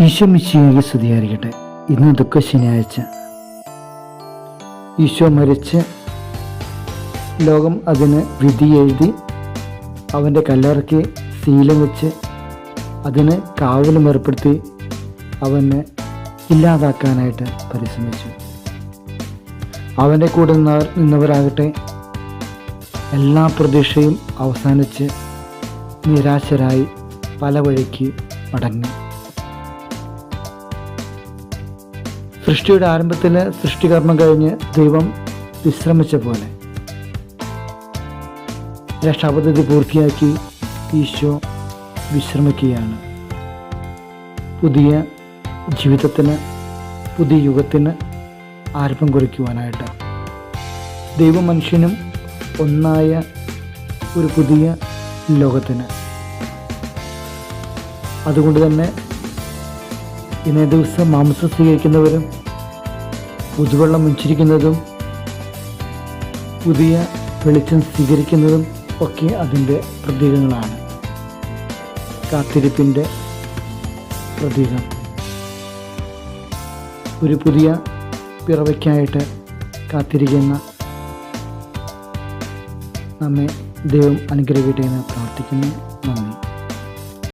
ഈശോ മിശിയെ സ്തുതിയായിരിക്കട്ടെ. ഇന്ന് ദുഃഖ ശനിയാഴ്ച. ഈശോ മരിച്ച് ലോകം അതിന് വിധി എഴുതി അവന്റെ കല്ലറയ്ക്ക് ശീലം വെച്ച് അതിന് കാവലും ഏർപ്പെടുത്തി അവനെ ഇല്ലാതാക്കാനായിട്ട് പരിശ്രമിച്ചു. അവന്റെ കൂടെ നിന്നവർ നിന്നവരാകട്ടെ എല്ലാ പ്രതീക്ഷയും അവസാനിച്ച് നിരാശരായി പല വഴിക്ക് മടങ്ങി. സൃഷ്ടിയുടെ ആരംഭത്തിൽ സൃഷ്ടികർമ്മം കഴിഞ്ഞ് ദൈവം വിശ്രമിച്ച പോലെ. രക്ഷാപദ്ധതി പൂർത്തിയാക്കി ഈശോ വിശ്രമിക്കുകയാണ്. പുതിയ ജീവിതത്തിന് പുതിയ യുഗത്തിന് ആരംഭം കുറിക്കുവാനായിട്ട്. ദൈവം മനുഷ്യനും ഒന്നായ ഒരു പുതിയ ലോകത്തിന്. അതുകൊണ്ട് തന്നെ ഇന്നേ ദിവസം മാംസം സ്വീകരിക്കുന്നവരും പുതുവെള്ളം ഉഞ്ചിരിക്കുന്നതും പുതിയ വെളിച്ചം സ്വീകരിക്കുന്നതും ഒക്കെ അതിന്റെ പ്രതീകങ്ങളാണ്. കാത്തിരിപ്പിന്റെ പ്രതീകം. ഒരു പുതിയ പിറവയ്ക്കായിട്ട് കാത്തിരിക്കുന്ന നമ്മെ ദൈവം അനുഗ്രഹിക്കട്ടെ എന്ന് പ്രാർത്ഥിക്കുന്നു.